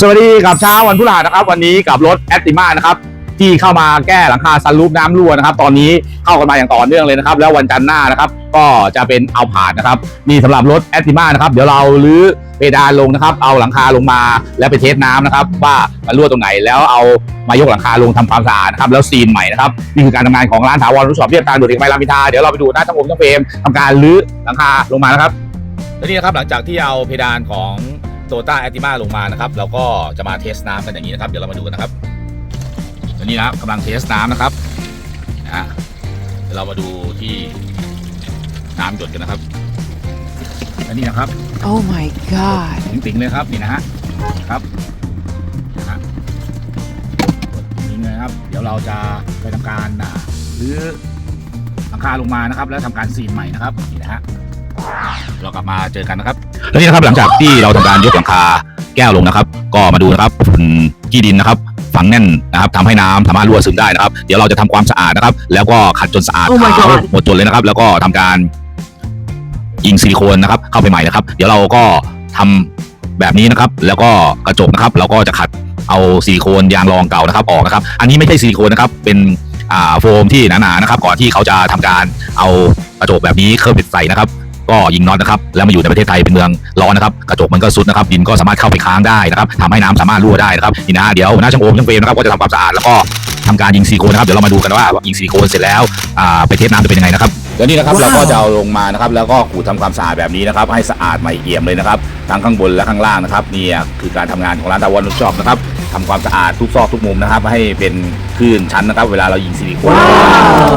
สวัสดีกับเช้าวันพฤหัสนะครับ วันนี้กับรถแอตติมานะครับที่เข้ามาแก้หลังคาซันรูปน้ำรั่วนะครับตอนนี้เข้ากันมาอย่างต่อเนื่องเลยนะครับ แล้ววันจันทร์หน้านะครับ ก็จะเป็นเอาผ่านนะครับนี่สำหรับรถแอตติมานะครับ เดี๋ยวเราลื้อเพดานลงนะครับ เอาหลังคาลงมาแล้วไปเทสน้ำนะครับ ว่ามันรั่วตรงไหนแล้วเอามายกหลังคาลงทำความสะอาดนะครับแล้วซีนใหม่นะครับนี่คือการทำงานของร้านถาวรรู้สอบเรียบทางด่วนเอกมัยรามิทาเดี๋ยวเราไปดูหน้าช่างผมช่างเฟรมทำการลื้อหลังคาลงมานะครับและนี่นะครับหลังจากที่เอาเพดานของ โตต้าแอติมาลงมานะครับเราก็จะมาเทสน้ำกันอย่างนี้นะครับ เดี๋ยวเรามาดูกันนะครับและนี่นะครับกำลังเทสน้ำนะครับนะฮะเดี๋ยวเรามาดูที่น้ำหยดกันนะครับและนี่นะครับ Oh my god. ติ๋งๆเลยครับนี่นะฮะครับนะฮะนี่เลยครับ เดี๋ยวเราจะไปทำการอ่ารื้อหลังคาลงมานะครับ แล้วทำการซีนใหม่นะครับนี่นะฮะ เรากลับมาเจอกันนะครับ แล้วนี่นะครับหลังจากที่เราทำการยกหลังคาแก้วลงนะครับ ก็มาดูนะครับฝุ่นขี้ดินนะครับฝังแน่นนะครับทำให้น้ำสามารถรั่วซึมได้นะครับ เดี๋ยวเราจะทำความสะอาดนะครับ แล้วก็ขัดจนสะอาด Oh my ขาว God หมดจดเลยนะครับ แล้วก็ทำการยิงซิลิโคนนะครับ เข้าไปใหม่นะครับ เดี๋ยวเราก็ทำแบบนี้นะครับ แล้วก็กระจกนะครับ เราก็จะขัดเอาซิลิโคนยางรองเก่านะครับออกนะครับ อันนี้ไม่ใช่ซิลิโคนนะครับ เป็นอ่าโฟมที่หนาๆนะครับ ก่อนที่เขาจะทำการเอากระจกแบบนี้เคลือบใส่นะครับ ก็ยิงน็อตนะครับแล้วมาอยู่ในประเทศไทยเป็นเมืองร้อนนะครับกระจกมันก็ซุดนะครับดินก็สามารถเข้าไปค้างได้นะครับทำให้น้ำสามารถรั่วได้นะครับนี่นะเดี๋ยวหัวหน้าช่างโอมช่างเฟรมนะครับก็จะทำความสะอาดแล้วก็ทำการยิงซิลิโคนนะครับเดี๋ยวเรามาดูกันว่ายิงซิลิโคนเสร็จแล้วอ่าไปเทสน้ำจะเป็นยังไงนะครับเดี๋ยวนี้นะครับว้าวเราก็จะเอาลงมานะครับแล้วก็ขูดทำความสะอาดแบบนี้นะครับให้สะอาดใหม่เอี่ยมเลยนะครับทั้งข้างบนและข้างล่างนะครับนี่คือการทำงานของร้านตะวันชอบนะครับทำความสะอาดทุกซอกทุกมุมนะครับ ให้เป็นคลื่นชั้นนะครับ เวลาเรายิงซิลิโคน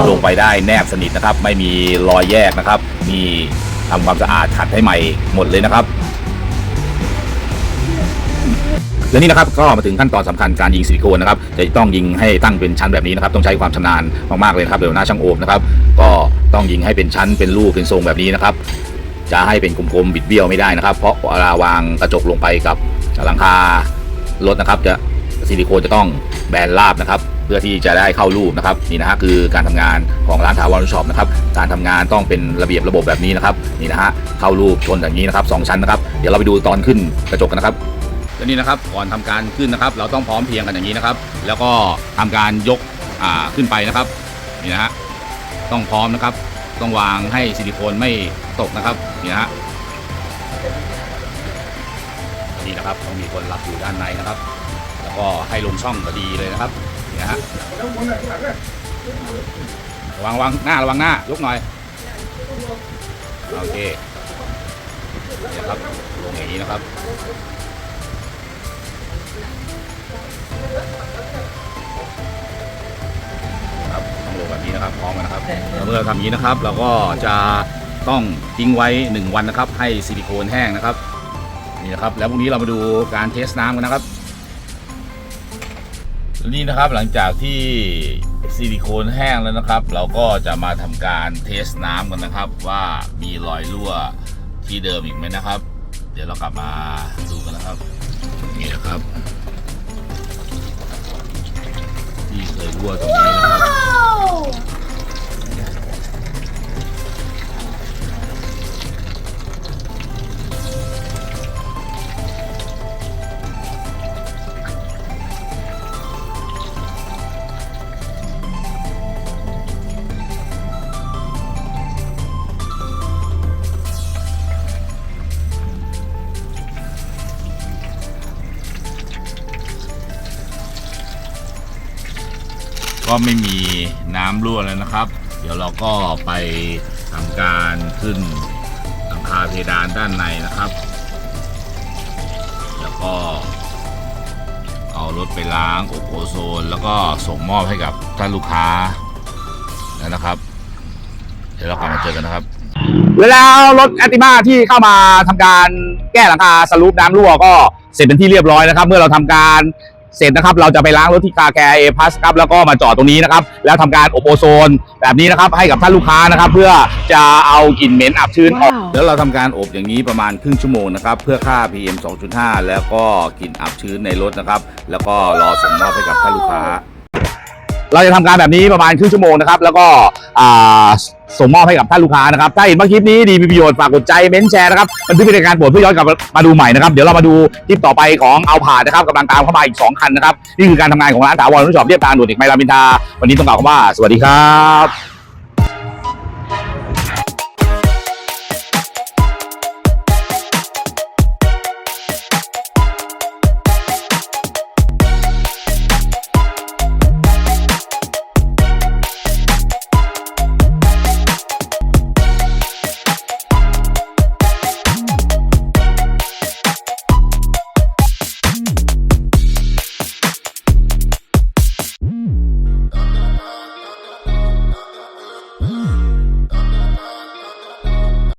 ลงไปได้แนบสนิทนะครับ ไม่มีรอยแยกนะครับ มี ทำความสะอาดขัดให้ใหม่หมดเลยนะครับและนี่นะครับก็มาถึงขั้นตอนสำคัญการยิงซิลิโคนนะครับจะต้องยิงให้ตั้งเป็นชั้นแบบนี้นะครับต้องใช้ความชำนาญมากๆเลยครับเดี๋ยวหน้าช่างโอมนะครับก็ต้องยิงให้เป็นชั้นเป็นรูปเป็นทรงแบบนี้นะครับจะให้เป็นกลมๆบิดเบี้ยวไม่ได้นะครับ เพราะเวลาวางกระจกลงไปกับหลังคารถนะครับ จะซิลิโคนจะต้องแบนราบนะครับ เพื่อที่จะได้เข้ารูปนะครับนี่นะฮะคือการทำงานของร้านถาวรช็อปนะครับการทำงานต้องเป็นระเบียบระบบแบบนี้นะครับนี่นะฮะเข้ารูปชนอย่างนี้นะครับสองชั้นนะครับเดี๋ยวเราไปดูตอนขึ้นกระจกกันนะครับและนี่นะครับก่อนทำการขึ้นนะครับ เราต้องพร้อมเพียงกันอย่างนี้นะครับ แล้วก็ทำการยกขึ้นไปนะครับนี่นะฮะต้องพร้อมนะครับ ต้องวางให้ซิลิโคนไม่ตกนะครับนี่นะฮะนี่นะครับต้องมีคนรับอยู่ด้านในนะครับ แล้วก็ให้ลงช่องก็ดีเลยนะครับ นะฮะระวังระวังหน้าระวังหน้ายกหน่อย โอเคเนี่นะครับลงอย่างนี้นะครับครับต้องลงแบบนี้นะครับพร้อมกันนะครับเมื่อทำอย่างนี้นะครับ เราก็จะต้องทิ้งไว้ 1 วันนะครับ ให้ซิลิโคนแห้งนะครับนี่นะครับ แล้วพรุ่งนี้เรามาดูการเทสน้ำกันนะครับ นี่นะครับหลังจากที่ซิลิโคนแห้งแล้วนะครับ เราก็จะมาทำการเทสน้ำกันนะครับ ว่ามีรอยรั่วที่เดิมอีกไหมนะครับ เดี๋ยวเรากลับมาดูกันนะครับ นี่นะครับ ที่เคยรั่วตรงนี้ ก็ไม่มีน้ำรั่วแล้วนะครับ เดี๋ยวเราก็ไปทำการขึ้นหลังคาเพดานด้านในนะครับ แล้วก็เอารถไปล้างอบโอโซน แล้วก็ส่งมอบให้กับท่านลูกค้าแล้วนะครับ เดี๋ยวเรากลับมาเจอกันนะครับแล้วรถแอติมาที่เข้ามาทำการแก้หลังคาสลูปน้ำรั่วก็เสร็จเป็นที่เรียบร้อยนะครับ เมื่อเราทำการ เสร็จนะครับเราจะไปล้างรถที่คาแคร์เอพัสครับแล้วก็มาจอดตรงนี้นะครับ แล้วทำการอบโอโซนแบบนี้นะครับให้กับท่านลูกค้านะครับ เพื่อจะเอากลิ่นเหม็นอับชื้นออกว้าวแล้วเราทำการอบอย่างนี้ประมาณครึ่งชั่วโมงนะครับ เพื่อฆ่า PM 2.5 แล้วก็กลิ่นอับชื้นในรถนะครับ แล้วก็รอส่งมอบให้กับท่านลูกค้า เราจะทำการแบบนี้ประมาณครึ่งชั่วโมงนะครับ แล้วก็อ่า ส่งมอบให้กับท่านลูกค้านะครับ ถ้าเห็นว่าคลิปนี้ดีมีประโยชน์ฝากกดใจเม้นแชร์นะครับบันทึกเป็นรายการโปรดเพื่อย้อนกลับมาดูใหม่นะครับ เดี๋ยวเรามาดูคลิปต่อไปของเอาผ่านนะครับกำลังตามเข้ามาอีก 2 คันนะครับ นี่คือการทำงานของร้านถาวรรถช็อบเรียบทางด่วดเอกมัยรามินทา วันนี้ต้องกล่าวคำว่า สวัสดีครับ